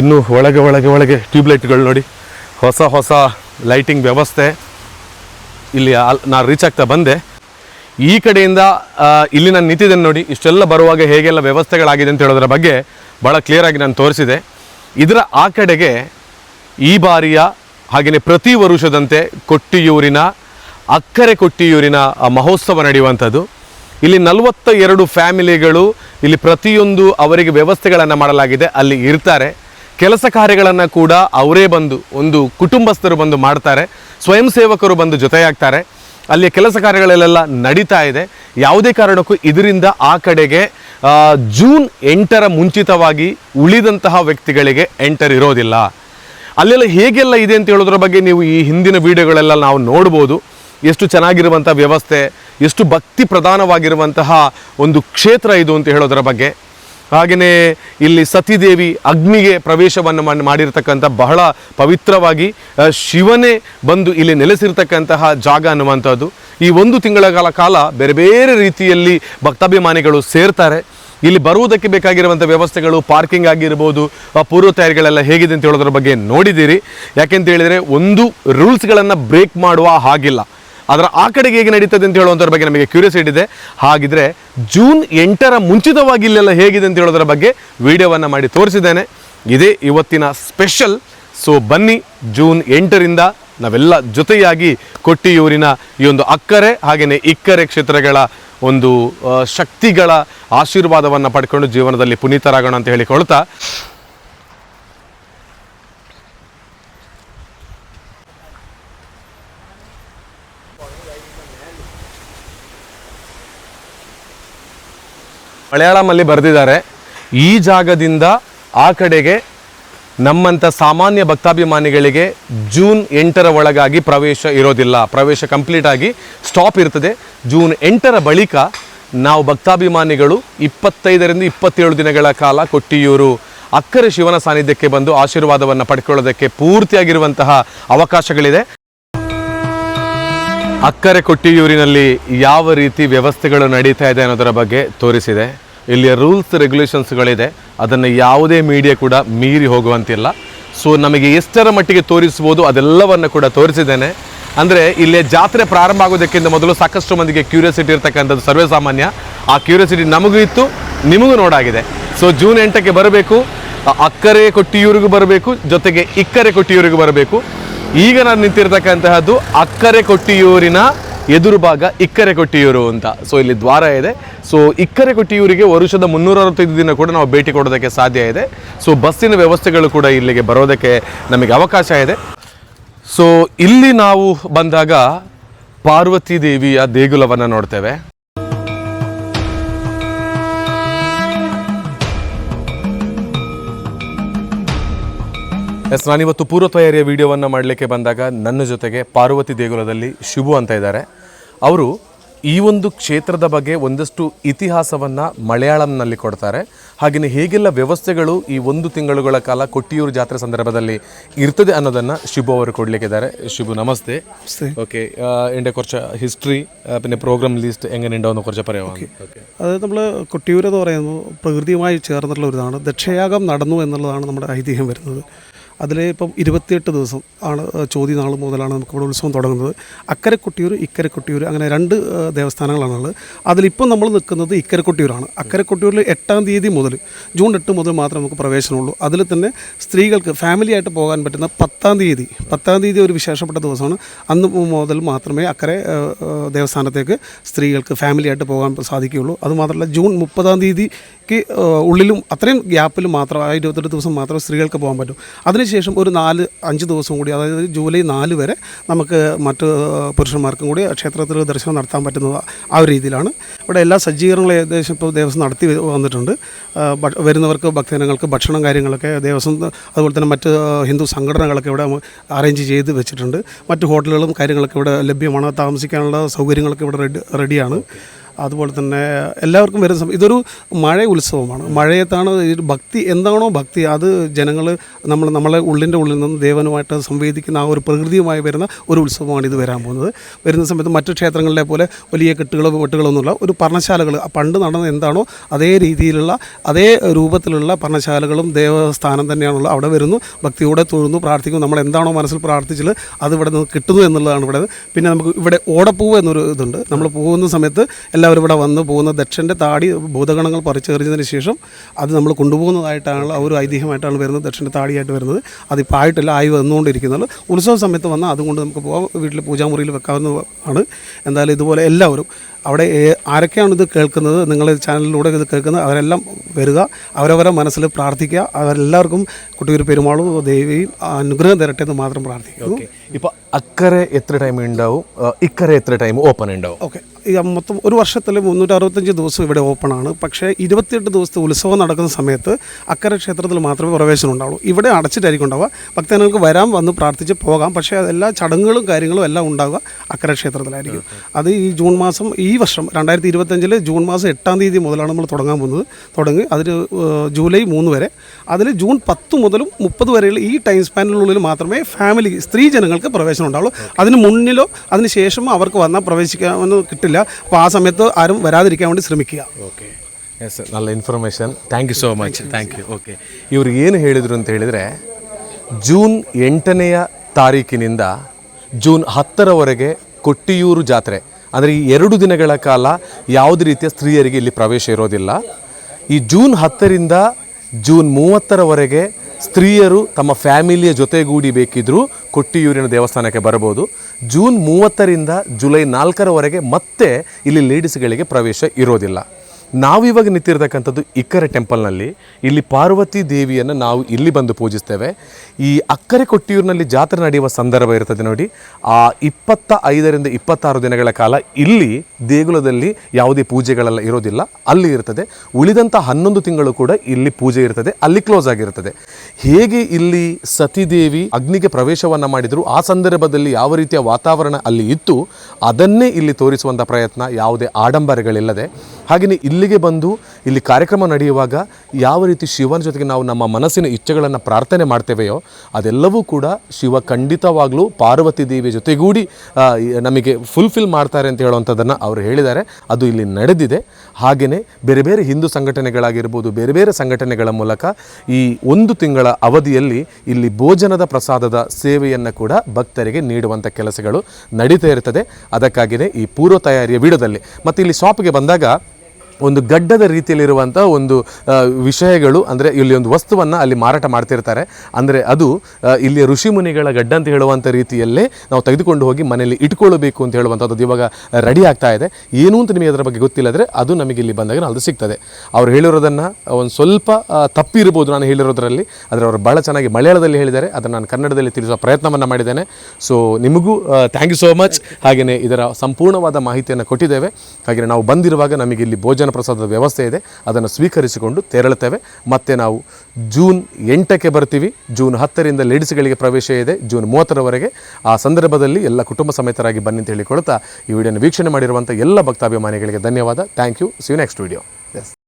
ಇನ್ನು ಒಳಗೆ ಒಳಗೆ ಒಳಗೆ ಟ್ಯೂಬ್ಲೈಟ್ಗಳು ನೋಡಿ. ಹೊಸ ಹೊಸ ಲೈಟಿಂಗ್ ವ್ಯವಸ್ಥೆ. ಇಲ್ಲಿ ನಾನು ರೀಚ್ ಆಗ್ತಾ ಬಂದೆ. ಈ ಕಡೆಯಿಂದ ಇಲ್ಲಿ ನಾನು ನಿಂತಿದ್ದೇನೆ ನೋಡಿ, ಇಷ್ಟೆಲ್ಲ ಬರುವಾಗ ಹೇಗೆಲ್ಲ ವ್ಯವಸ್ಥೆಗಳಾಗಿದೆ ಅಂತ ಹೇಳೋದ್ರ ಬಗ್ಗೆ ಭಾಳ ಕ್ಲಿಯರಾಗಿ ನಾನು ತೋರಿಸಿದೆ. ಇದರ ಆ ಕಡೆಗೆ ಈ ಬಾರಿಯ ಹಾಗೆಯೇ ಪ್ರತಿ ವರುಷದಂತೆ ಕೊಟ್ಟಿಯೂರಿನ, ಅಕ್ಕರೆ ಕೊಟ್ಟಿಯೂರಿನ ಮಹೋತ್ಸವ ನಡೆಯುವಂಥದ್ದು. ಇಲ್ಲಿ ನಲವತ್ತ ಎರಡು ಫ್ಯಾಮಿಲಿಗಳು ಇಲ್ಲಿ ಪ್ರತಿಯೊಂದು ಅವರಿಗೆ ವ್ಯವಸ್ಥೆಗಳನ್ನು ಮಾಡಲಾಗಿದೆ, ಅಲ್ಲಿ ಇರ್ತಾರೆ. ಕೆಲಸ ಕಾರ್ಯಗಳನ್ನು ಕೂಡ ಅವರೇ ಬಂದು, ಒಂದು ಕುಟುಂಬಸ್ಥರು ಬಂದು ಮಾಡ್ತಾರೆ. ಸ್ವಯಂ ಸೇವಕರು ಬಂದು ಜೊತೆಯಾಗ್ತಾರೆ. ಅಲ್ಲಿ ಕೆಲಸ ಕಾರ್ಯಗಳಲ್ಲೆಲ್ಲ ನಡೀತಾ ಇದೆ. ಯಾವುದೇ ಕಾರಣಕ್ಕೂ ಇದರಿಂದ ಆ ಕಡೆಗೆ ಜೂನ್ ಎಂಟರ ಮುಂಚಿತವಾಗಿ ಉಳಿದಂತಹ ವ್ಯಕ್ತಿಗಳಿಗೆ ಎಂಟರ್ ಇರೋದಿಲ್ಲ. ಅಲ್ಲೆಲ್ಲ ಹೇಗೆಲ್ಲ ಇದೆ ಅಂತ ಹೇಳೋದ್ರ ಬಗ್ಗೆ ನೀವು ಈ ಹಿಂದಿನ ವಿಡಿಯೋಗಳೆಲ್ಲ ನಾವು ನೋಡ್ಬೋದು. ಎಷ್ಟು ಚೆನ್ನಾಗಿರುವಂಥ ವ್ಯವಸ್ಥೆ, ಎಷ್ಟು ಭಕ್ತಿ ಪ್ರಧಾನವಾಗಿರುವಂತಹ ಒಂದು ಕ್ಷೇತ್ರ ಇದು ಅಂತ ಹೇಳೋದರ ಬಗ್ಗೆ ಹಾಗೆಯೇ ಇಲ್ಲಿ ಸತೀದೇವಿ ಅಗ್ನಿಗೆ ಪ್ರವೇಶವನ್ನು ಮಾಡಿ ಮಾಡಿರ್ತಕ್ಕಂಥ ಬಹಳ ಪವಿತ್ರವಾಗಿ ಶಿವನೇ ಬಂದು ಇಲ್ಲಿ ನೆಲೆಸಿರ್ತಕ್ಕಂತಹ ಜಾಗ ಅನ್ನುವಂಥದ್ದು. ಈ ಒಂದು ತಿಂಗಳ ಕಾಲ ಬೇರೆ ಬೇರೆ ರೀತಿಯಲ್ಲಿ ಭಕ್ತಾಭಿಮಾನಿಗಳು ಸೇರ್ತಾರೆ. ಇಲ್ಲಿ ಬರುವುದಕ್ಕೆ ಬೇಕಾಗಿರುವಂಥ ವ್ಯವಸ್ಥೆಗಳು, ಪಾರ್ಕಿಂಗ್ ಆಗಿರ್ಬೋದು ಪೂರ್ವ ತಯಾರಿಗಳೆಲ್ಲ ಹೇಗಿದೆ ಅಂತ ಹೇಳೋದ್ರ ಬಗ್ಗೆ ನೋಡಿದ್ದೀರಿ. ಯಾಕೆಂತ ಹೇಳಿದರೆ ಒಂದು ರೂಲ್ಸ್ಗಳನ್ನು ಬ್ರೇಕ್ ಮಾಡುವ ಹಾಗಿಲ್ಲ. ಅದರ ಆ ಕಡೆಗೆ ಹೇಗೆ ನಡೀತದೆ ಅಂತ ಹೇಳುವಂಥದ್ರ ಬಗ್ಗೆ ನಮಗೆ ಕ್ಯೂರಿಯಾಸಿಟಿ ಇದೆ. ಹಾಗಿದ್ರೆ ಜೂನ್ ಎಂಟರ ಮುಂಚಿತವಾಗಿ ಇಲ್ಲೆಲ್ಲ ಹೇಗಿದೆ ಅಂತ ಹೇಳೋದ್ರ ಬಗ್ಗೆ ವಿಡಿಯೋವನ್ನು ಮಾಡಿ ತೋರಿಸಿದ್ದೇನೆ. ಇದೇ ಇವತ್ತಿನ ಸ್ಪೆಷಲ್ ಸೊ ಬನ್ನಿ ಜೂನ್ ಎಂಟರಿಂದ ನಾವೆಲ್ಲ ಜೊತೆಯಾಗಿ ಕೊಟ್ಟಿಯೂರಿನ ಈ ಒಂದು ಅಕ್ಕರೆ, ಹಾಗೆಯೇ ಇಕ್ಕರೆ ಕ್ಷೇತ್ರಗಳ ಒಂದು ಶಕ್ತಿಗಳ ಆಶೀರ್ವಾದವನ್ನು ಪಡ್ಕೊಂಡು ಜೀವನದಲ್ಲಿ ಪುನೀತರಾಗೋಣ ಅಂತ ಹೇಳಿಕೊಳ್ತಾ ಮಲಯಾಳಮಲ್ಲಿ ಬರೆದಿದ್ದಾರೆ, ಈ ಜಾಗದಿಂದ ಆ ಕಡೆಗೆ ನಮ್ಮಂಥ ಸಾಮಾನ್ಯ ಭಕ್ತಾಭಿಮಾನಿಗಳಿಗೆ ಜೂನ್ ಎಂಟರ ಒಳಗಾಗಿ ಪ್ರವೇಶ ಇರೋದಿಲ್ಲ. ಪ್ರವೇಶ ಕಂಪ್ಲೀಟ್ ಆಗಿ ಸ್ಟಾಪ್ ಇರ್ತದೆ. ಜೂನ್ ಎಂಟರ ಬಳಿಕ ನಾವು ಭಕ್ತಾಭಿಮಾನಿಗಳು ಇಪ್ಪತ್ತೈದರಿಂದ ಇಪ್ಪತ್ತೇಳು ದಿನಗಳ ಕಾಲ ಕೊಟ್ಟಿಯೂರು ಅಕ್ಕರೆ ಶಿವನ ಸಾನ್ನಿಧ್ಯಕ್ಕೆ ಬಂದು ಆಶೀರ್ವಾದವನ್ನು ಪಡ್ಕೊಳ್ಳೋದಕ್ಕೆ ಪೂರ್ತಿಯಾಗಿರುವಂತಹ ಅವಕಾಶಗಳಿದೆ. ಅಕ್ಕರೆ ಕೊಟ್ಟಿಯೂರಿನಲ್ಲಿ ಯಾವ ರೀತಿ ವ್ಯವಸ್ಥೆಗಳು ನಡೀತಾ ಇದೆ ಅನ್ನೋದರ ಬಗ್ಗೆ ತೋರಿಸಿದೆ. ಇಲ್ಲಿಯ ರೂಲ್ಸ್ ರೆಗ್ಯುಲೇಷನ್ಸ್ಗಳಿದೆ. ಅದನ್ನು ಯಾವುದೇ ಮೀಡಿಯಾ ಕೂಡ ಮೀರಿ ಹೋಗುವಂತಿಲ್ಲ. ಸೊ, ನಮಗೆ ಎಷ್ಟರ ಮಟ್ಟಿಗೆ ತೋರಿಸ್ಬೋದು ಅದೆಲ್ಲವನ್ನು ಕೂಡ ತೋರಿಸಿದ್ದೇನೆ. ಅಂದರೆ ಇಲ್ಲಿ ಜಾತ್ರೆ ಪ್ರಾರಂಭ ಆಗೋದಕ್ಕಿಂತ ಮೊದಲು ಸಾಕಷ್ಟು ಮಂದಿಗೆ ಕ್ಯೂರಿಯಾಸಿಟಿ ಇರ್ತಕ್ಕಂಥದ್ದು ಸರ್ವೇ ಸಾಮಾನ್ಯ ಆ ಕ್ಯೂರಿಯಾಸಿಟಿ ನಮಗೂ ಇತ್ತು, ನಿಮಗೂ ನೋಡಾಗಿದೆ. ಸೊ, ಜೂನ್ ಎಂಟಕ್ಕೆ ಬರಬೇಕು ಅಕ್ಕರೆ ಕೊಟ್ಟಿಯೂರಿಗೂ ಬರಬೇಕು, ಜೊತೆಗೆ ಇಕ್ಕರೆ ಕೊಟ್ಟಿಯೂರಿಗೂ ಬರಬೇಕು. ಈಗ ನಾನು ನಿಂತಿರ್ತಕ್ಕಂತಹದ್ದು ಅಕ್ಕರೆ ಕೊಟ್ಟಿಯೂರಿನ ಎದುರು ಭಾಗ ಇಕ್ಕರೆ ಕೊಟ್ಟಿಯೂರು ಅಂತ. ಸೊ ಇಲ್ಲಿ ದ್ವಾರ ಇದೆ. ಸೊ ಇಕ್ಕರೆ ಕೊಟ್ಟಿಯೂರಿಗೆ ವರ್ಷದ ಮುನ್ನೂರ ಅರವತ್ತೈದು ದಿನ ಕೂಡ ನಾವು ಭೇಟಿ ಕೊಡೋದಕ್ಕೆ ಸಾಧ್ಯ ಇದೆ. ಸೊ ಬಸ್ಸಿನ ವ್ಯವಸ್ಥೆಗಳು ಕೂಡ ಇಲ್ಲಿಗೆ ಬರೋದಕ್ಕೆ ನಮಗೆ ಅವಕಾಶ ಇದೆ. ಸೊ ಇಲ್ಲಿ ನಾವು ಬಂದಾಗ ಪಾರ್ವತಿ ದೇವಿಯ ದೇಗುಲವನ್ನು ನೋಡ್ತೇವೆ. ಎಸ್ ನಾನಿವತ್ತು ಪೂರ್ವ ತಯಾರಿಯ ವಿಡಿಯೋವನ್ನು ಮಾಡಲಿಕ್ಕೆ ಬಂದಾಗ ನನ್ನ ಜೊತೆಗೆ ಪಾರ್ವತಿ ದೇಗುಲದಲ್ಲಿ ಶಿವು ಅಂತ ಇದ್ದಾರೆ ಅವರು ಈ ಒಂದು ಕ್ಷೇತ್ರದ ಬಗ್ಗೆ ಒಂದಷ್ಟು ಇತಿಹಾಸವನ್ನು ಮಲಯಾಳಂನಲ್ಲಿ ಕೊಡ್ತಾರೆ ಹಾಗೆಯೇ ಹೇಗೆಲ್ಲ ವ್ಯವಸ್ಥೆಗಳು ಈ ಒಂದು ತಿಂಗಳುಗಳ ಕಾಲ ಕೊಟ್ಟಿಯೂರು ಜಾತ್ರೆ ಸಂದರ್ಭದಲ್ಲಿ ಇರ್ತದೆ ಅನ್ನೋದನ್ನು ಶಿಬು ಅವರು ಕೊಡಲಿಕ್ಕಿದ್ದಾರೆ ಶಿಬು നമസ്തേ നമസ്തേ. ഓക്കെ എൻ്റെ കുറച്ച് ഹിസ്റ്ററി പിന്നെ പ്രോഗ്രാം ലിസ്റ്റ് എങ്ങനെയുണ്ടാവുന്ന കുറച്ച് പറയാമോ ഓക്കെ അത് നമ്മൾ കൊട്ടിയൂർ എന്ന് പറയുന്നത് പ്രകൃതിയുമായി ചേർന്നിട്ടുള്ള ഒരു ഇതാണ് ദക്ഷയാഗം നടന്നു എന്നുള്ളതാണ് നമ്മുടെ ഐതിഹ്യം വരുന്നത് അതിൽ ഇപ്പം ഇരുപത്തിയെട്ട് ദിവസം ആണ് ചോദ്യ നാൾ മുതലാണ് നമുക്ക് ഇവിടെ ഉത്സവം തുടങ്ങുന്നത്. അക്കരെ കൊട്ടിയൂർ ഇക്കരെ കൊട്ടിയൂർ അങ്ങനെ രണ്ട് ദേവസ്ഥാനങ്ങളാണ് ദേവസ്ഥാനങ്ങളാണുള്ളത് അതിലിപ്പം നമ്മൾ നിൽക്കുന്നത് ഇക്കരെ കൊട്ടിയൂരാണ് അക്കരെ കൊട്ടിയൂരിൽ എട്ടാം തീയതി മുതൽ ജൂൺ എട്ട് മുതൽ മാത്രമേ നമുക്ക് പ്രവേശനമുള്ളൂ. അതിൽ തന്നെ സ്ത്രീകൾക്ക് ഫാമിലി ആയിട്ട് പോകാൻ പറ്റുന്ന പത്താം തീയതി പത്താം തീയതി ഒരു വിശേഷപ്പെട്ട ദിവസമാണ്. അന്ന് മുതൽ മാത്രമേ അക്കരെ ദേവസ്ഥാനത്തേക്ക് സ്ത്രീകൾക്ക് ഫാമിലി ആയിട്ട് പോകാൻ സാധിക്കുകയുള്ളൂ. അതുമാത്രമല്ല ജൂൺ മുപ്പതാം തീയതി ആ, ഉള്ളിലും അത്രയും ഗ്യാപ്പിൽ മാത്രം ആ ഇരുപത്തെട്ട് ദിവസം മാത്രമേ സ്ത്രീകൾക്ക് പോകാൻ പറ്റൂ. അതിനുശേഷം ഒരു നാല് അഞ്ച് ദിവസം കൂടി അതായത് ജൂലൈ നാല് വരെ നമുക്ക് മറ്റ് പുരുഷന്മാർക്കും കൂടി ക്ഷേത്രത്തിൽ ദർശനം നടത്താൻ പറ്റുന്നത് ആ ഒരു രീതിയിലാണ്. ഇവിടെ എല്ലാ സജ്ജീകരണങ്ങളും ഏകദേശം ഇപ്പോൾ ദേവസ്വം നടത്തി വന്നിട്ടുണ്ട്. വരുന്നവർക്ക് ഭക്തജനങ്ങൾക്ക് ഭക്ഷണം കാര്യങ്ങളൊക്കെ ദേവസ്വം അതുപോലെ തന്നെ മറ്റ് ഹിന്ദു സംഘടനകളൊക്കെ ഇവിടെ അറേഞ്ച് ചെയ്ത് വെച്ചിട്ടുണ്ട്. മറ്റ് ഹോട്ടലുകളും കാര്യങ്ങളൊക്കെ ഇവിടെ ലഭ്യമാണ്. താമസിക്കാനുള്ള സൗകര്യങ്ങളൊക്കെ ഇവിടെ റെഡി റെഡിയാണ്. അതുപോലെ തന്നെ എല്ലാവർക്കും വരുന്ന സമയം ഇതൊരു മഴ ഉത്സവമാണ്. മഴയത്താണ് ഭക്തി എന്താണോ ഭക്തി അത് ജനങ്ങൾ നമ്മൾ നമ്മളെ ഉള്ളിന്റെ ഉള്ളിൽ നിന്ന് ദേവനുമായിട്ട് സംവേദിക്കുന്ന ആ ഒരു പ്രകൃതിയുമായി വരുന്ന ഒരു ഉത്സവമാണ് ഇത് വരാൻ പോകുന്നത്. വരുന്ന സമയത്ത് മറ്റു ക്ഷേത്രങ്ങളിലെ പോലെ വലിയ കെട്ടുകളോ ഒന്നുമില്ല ഒരു പർണശാലകൾ പണ്ട് നടന്ന എന്താണോ അതേ രീതിയിലുള്ള അതേ രൂപത്തിലുള്ള പർണശാലകളും ദേവസ്ഥാനം തന്നെയാണുള്ളത്. അവിടെ വരുന്നു ഭക്തിയോടെ തൊഴുന്നു പ്രാർത്ഥിക്കുന്നു. നമ്മൾ എന്താണോ മനസ്സിൽ പ്രാർത്ഥിച്ചത് അത് ഇവിടെ നിന്ന് കിട്ടുന്നു എന്നുള്ളതാണ് ഇവിടെ. പിന്നെ നമുക്ക് ഇവിടെ ഓടപ്പൂവ് എന്നൊരു ഇതുണ്ട്. നമ്മൾ പോകുന്ന സമയത്ത് എല്ലാവരും ഇവിടെ വന്ന് പോകുന്ന ദക്ഷന്റെ താടി ഭൂതഗണങ്ങൾ പറിച്ചെറിഞ്ഞതിന് ശേഷം അത് നമ്മൾ കൊണ്ടുപോകുന്നതായിട്ടാണ് ഒരു ഐതിഹ്യമായിട്ടാണ് വരുന്നത് ദക്ഷന്റെ താടിയായിട്ട് വരുന്നത്. അതിപ്പോൾ ആയിട്ടല്ല ആയി വന്നുകൊണ്ടിരിക്കുന്നത്. ഉത്സവ സമയത്ത് വന്നാൽ അതുകൊണ്ട് നമുക്ക് പോകാം വീട്ടിൽ പൂജാമുറിയിൽ വെക്കാവുന്നതാണ് എന്തായാലും ഇതുപോലെ എല്ലാവരും അവിടെ ആരൊക്കെയാണ് ഇത് കേൾക്കുന്നത്? നിങ്ങൾ ചാനലിലൂടെ ഇത് കേൾക്കുന്നത് അവരെല്ലാം വരിക അവരവരെ മനസ്സിൽ പ്രാർത്ഥിക്കുക. അവരെല്ലാവർക്കും കുട്ടിയൊരു പെരുമാളും ദേവിയും അനുഗ്രഹം തരട്ടെ എന്ന് മാത്രം പ്രാർത്ഥിക്കുന്നു. ഇപ്പൊ അക്കരെ എത്ര ടൈം ഉണ്ടാവും? ഇക്കരെ എത്ര ടൈം ഓപ്പൺ ഉണ്ടാവും? ഓക്കെ മൊത്തം ഒരു വർഷത്തിൽ മുന്നൂറ്റി അറുപത്തഞ്ച് ദിവസം ഇവിടെ ഓപ്പൺ ആണ്. പക്ഷേ ഇരുപത്തിയെട്ട് ദിവസത്തെ ഉത്സവം നടക്കുന്ന സമയത്ത് അക്കരെ ക്ഷേത്രത്തിൽ മാത്രമേ പ്രവേശനം ഉണ്ടാവുള്ളൂ. ഇവിടെ അടച്ചിട്ടായിരിക്കും ഉണ്ടാവുക. ഭക്തജനങ്ങൾക്ക് വരാൻ വന്ന് പ്രാർത്ഥിച്ച് പോകാം. പക്ഷേ അതെല്ലാ ചടങ്ങുകളും കാര്യങ്ങളും എല്ലാം ഉണ്ടാവുക അക്കരെ ക്ഷേത്രത്തിലായിരിക്കും. അത് ഈ ജൂൺ മാസം ഈ വർഷം രണ്ടായിരത്തി ഇരുപത്തഞ്ചിൽ ജൂൺ മാസം എട്ടാം തീയതി മുതലാണ് നമ്മൾ തുടങ്ങാൻ പോകുന്നത്. തുടങ്ങി അതിന് ജൂലൈ മൂന്ന് വരെ അതിൽ ജൂൺ പത്ത് മുതലും മുപ്പത് വരെയുള്ള ഈ ടൈം സ്പാനിനുള്ളിൽ മാത്രമേ ഫാമിലി സ്ത്രീ ജനങ്ങൾക്ക് പ്രവേശനം ഉണ്ടാവുള്ളൂ അതിന് മുന്നിലോ അതിന് ശേഷമോ അവർക്ക് വന്നാൽ പ്രവേശിക്കാമെന്ന് കിട്ടില്ല അപ്പോൾ ആ സമയത്ത് ആരും വരാതിരിക്കാൻ വേണ്ടി ശ്രമിക്കുക ಓಕೆ ಎಸ್ നല്ല information thank you so much thank you okay ಇವ್ರು ಏನು ಹೇಳಿದರು ಅಂತ ಹೇಳಿದರೆ ಜೂನ್ ಎಂಟನೆಯ ತಾರೀಕಿನಿಂದ ಜೂನ್ ಹತ್ತರವರೆಗೆ ಕೊಟ್ಟಿಯೂರು ಜಾತ್ರೆ ಅಂದರೆ ಈ ಎರಡು ದಿನಗಳ ಕಾಲ ಯಾವುದೇ ರೀತಿಯ ಸ್ತ್ರೀಯರಿಗೆ ಇಲ್ಲಿ ಪ್ರವೇಶ ಇರೋದಿಲ್ಲ ಈ ಜೂನ್ ಹತ್ತರಿಂದ ಜೂನ್ ಮೂವತ್ತರವರೆಗೆ ಸ್ತ್ರೀಯರು ತಮ್ಮ ಫ್ಯಾಮಿಲಿಯ ಜೊತೆಗೂಡಿ ಬೇಕಿದ್ದರೂ ಕೊಟ್ಟಿಯೂರಿನ ದೇವಸ್ಥಾನಕ್ಕೆ ಬರಬಹುದು. ಜೂನ್ ಮೂವತ್ತರಿಂದ ಜುಲೈ ನಾಲ್ಕರವರೆಗೆ ಮತ್ತೆ ಇಲ್ಲಿ ಲೇಡೀಸ್ಗಳಿಗೆ ಪ್ರವೇಶ ಇರೋದಿಲ್ಲ. ನಾವಿವಾಗ ನಿಂತಿರ್ತಕ್ಕಂಥದ್ದು ಇಕ್ಕರೆ ಟೆಂಪಲ್ನಲ್ಲಿ. ಇಲ್ಲಿ ಪಾರ್ವತಿ ದೇವಿಯನ್ನು ನಾವು ಇಲ್ಲಿ ಬಂದು ಪೂಜಿಸ್ತೇವೆ. ಈ ಅಕ್ಕರೆ ಕೊಟ್ಟಿಯೂರಿನಲ್ಲಿ ಜಾತ್ರೆ ನಡೆಯುವ ಸಂದರ್ಭ ಇರ್ತದೆ ನೋಡಿ. ಆ ಇಪ್ಪತ್ತ ಐದರಿಂದ ಇಪ್ಪತ್ತಾರು ದಿನಗಳ ಕಾಲ ಇಲ್ಲಿ ದೇಗುಲದಲ್ಲಿ ಯಾವುದೇ ಪೂಜೆಗಳೆಲ್ಲ ಇರೋದಿಲ್ಲ. ಅಲ್ಲಿ ಇರ್ತದೆ. ಉಳಿದಂಥ ಹನ್ನೊಂದು ತಿಂಗಳು ಕೂಡ ಇಲ್ಲಿ ಪೂಜೆ ಇರ್ತದೆ. ಅಲ್ಲಿ ಕ್ಲೋಸ್ ಆಗಿರ್ತದೆ. ಹೇಗೆ ಇಲ್ಲಿ ಸತಿದೇವಿ ಅಗ್ನಿಗೆ ಪ್ರವೇಶವನ್ನು ಮಾಡಿದ್ರು, ಆ ಸಂದರ್ಭದಲ್ಲಿ ಯಾವ ರೀತಿಯ ವಾತಾವರಣ ಅಲ್ಲಿ ಇತ್ತು, ಅದನ್ನೇ ಇಲ್ಲಿ ತೋರಿಸುವಂಥ ಪ್ರಯತ್ನ ಯಾವುದೇ ಆಡಂಬರಗಳಿಲ್ಲದೆ. ಹಾಗೆಯೇ ಇಲ್ಲಿಗೆ ಬಂದು ಇಲ್ಲಿ ಕಾರ್ಯಕ್ರಮ ನಡೆಯುವಾಗ ಯಾವ ರೀತಿ ಶಿವನ ಜೊತೆಗೆ ನಾವು ನಮ್ಮ ಮನಸ್ಸಿನ ಇಚ್ಛೆಗಳನ್ನು ಪ್ರಾರ್ಥನೆ ಮಾಡ್ತೇವೆಯೋ ಅದೆಲ್ಲವೂ ಕೂಡ ಶಿವ ಖಂಡಿತವಾಗಲೂ ಪಾರ್ವತಿ ದೇವಿಯ ಜೊತೆಗೂಡಿ ನಮಗೆ ಫುಲ್ಫಿಲ್ ಮಾಡ್ತಾರೆ ಅಂತ ಹೇಳುವಂಥದ್ದನ್ನು ಅವರು ಹೇಳಿದ್ದಾರೆ. ಅದು ಇಲ್ಲಿ ನಡೆದಿದೆ. ಹಾಗೆಯೇ ಬೇರೆ ಬೇರೆ ಹಿಂದೂ ಸಂಘಟನೆಗಳಾಗಿರ್ಬೋದು, ಬೇರೆ ಬೇರೆ ಸಂಘಟನೆಗಳ ಮೂಲಕ ಈ ಒಂದು ತಿಂಗಳ ಅವಧಿಯಲ್ಲಿ ಇಲ್ಲಿ ಭೋಜನದ ಪ್ರಸಾದದ ಸೇವೆಯನ್ನು ಕೂಡ ಭಕ್ತರಿಗೆ ನೀಡುವಂಥ ಕೆಲಸಗಳು ನಡೀತಾ ಇರ್ತದೆ. ಅದಕ್ಕಾಗಿಯೇ ಈ ಪೂರ್ವ ತಯಾರಿಯ ವಿಡಿಯೋದಲ್ಲಿ ಮತ್ತು ಇಲ್ಲಿ ಶಾಪ್ಗೆ ಬಂದಾಗ ಒಂದು ಗಡ್ಡದ ರೀತಿಯಲ್ಲಿರುವಂಥ ಒಂದು ವಿಷಯಗಳು, ಅಂದರೆ ಇಲ್ಲಿ ಒಂದು ವಸ್ತುವನ್ನು ಅಲ್ಲಿ ಮಾರಾಟ ಮಾಡ್ತಿರ್ತಾರೆ. ಅಂದರೆ ಅದು ಇಲ್ಲಿಯ ಋಷಿ ಮುನಿಗಳ ಗಡ್ಡ ಅಂತ ಹೇಳುವಂಥ ರೀತಿಯಲ್ಲೇ ನಾವು ತೆಗೆದುಕೊಂಡು ಹೋಗಿ ಮನೆಯಲ್ಲಿ ಇಟ್ಕೊಳ್ಳಬೇಕು ಅಂತ ಹೇಳುವಂಥದ್ದು ಇವಾಗ ರೆಡಿ ಆಗ್ತಾ ಇದೆ. ಏನು ಅಂತ ನಿಮಗೆ ಅದರ ಬಗ್ಗೆ ಗೊತ್ತಿಲ್ಲದ್ರೆ ಅದು ನಮಗೆ ಇಲ್ಲಿ ಬಂದಾಗ ಅದು ಸಿಗ್ತದೆ. ಅವ್ರು ಹೇಳಿರೋದನ್ನು ಒಂದು ಸ್ವಲ್ಪ ತಪ್ಪಿರ್ಬೋದು ನಾನು ಹೇಳಿರೋದರಲ್ಲಿ, ಆದರೆ ಅವರು ಭಾಳ ಚೆನ್ನಾಗಿ ಮಲಯಾಳದಲ್ಲಿ ಹೇಳಿದ್ದಾರೆ. ಅದನ್ನು ನಾನು ಕನ್ನಡದಲ್ಲಿ ತಿಳಿಸುವ ಪ್ರಯತ್ನವನ್ನು ಮಾಡಿದ್ದೇನೆ. ಸೊ ನಿಮಗೂ ಥ್ಯಾಂಕ್ ಯು ಸೋ ಮಚ್ ಹಾಗೆಯೇ ಇದರ ಸಂಪೂರ್ಣವಾದ ಮಾಹಿತಿಯನ್ನು ಕೊಟ್ಟಿದ್ದೇವೆ. ಹಾಗೆಯೇ ನಾವು ಬಂದಿರುವಾಗ ನಮಗೆ ಇಲ್ಲಿ ಭೋಜನ ಪ್ರಸಾದದ ವ್ಯವಸ್ಥೆ ಇದೆ. ಅದನ್ನು ಸ್ವೀಕರಿಸಿಕೊಂಡು ತೆರಳುತ್ತೇವೆ. ಮತ್ತೆ ನಾವು ಜೂನ್ ಎಂಟಕ್ಕೆ ಬರ್ತೀವಿ. ಜೂನ್ ಹತ್ತರಿಂದ ಲೇಡೀಸ್ಗಳಿಗೆ ಪ್ರವೇಶ ಇದೆ. ಜೂನ್ ಮೂವತ್ತರವರೆಗೆ. ಆ ಸಂದರ್ಭದಲ್ಲಿ ಎಲ್ಲ ಕುಟುಂಬ ಸಮೇತರಾಗಿ ಬನ್ನಿ ಅಂತ ಹೇಳಿಕೊಳ್ತಾ ಈ ವಿಡಿಯೋನ ವೀಕ್ಷಣೆ ಮಾಡಿರುವಂಥ ಎಲ್ಲ ಭಕ್ತಾಭಿಮಾನಿಗಳಿಗೆ ಧನ್ಯವಾದ. Thank you see next video yes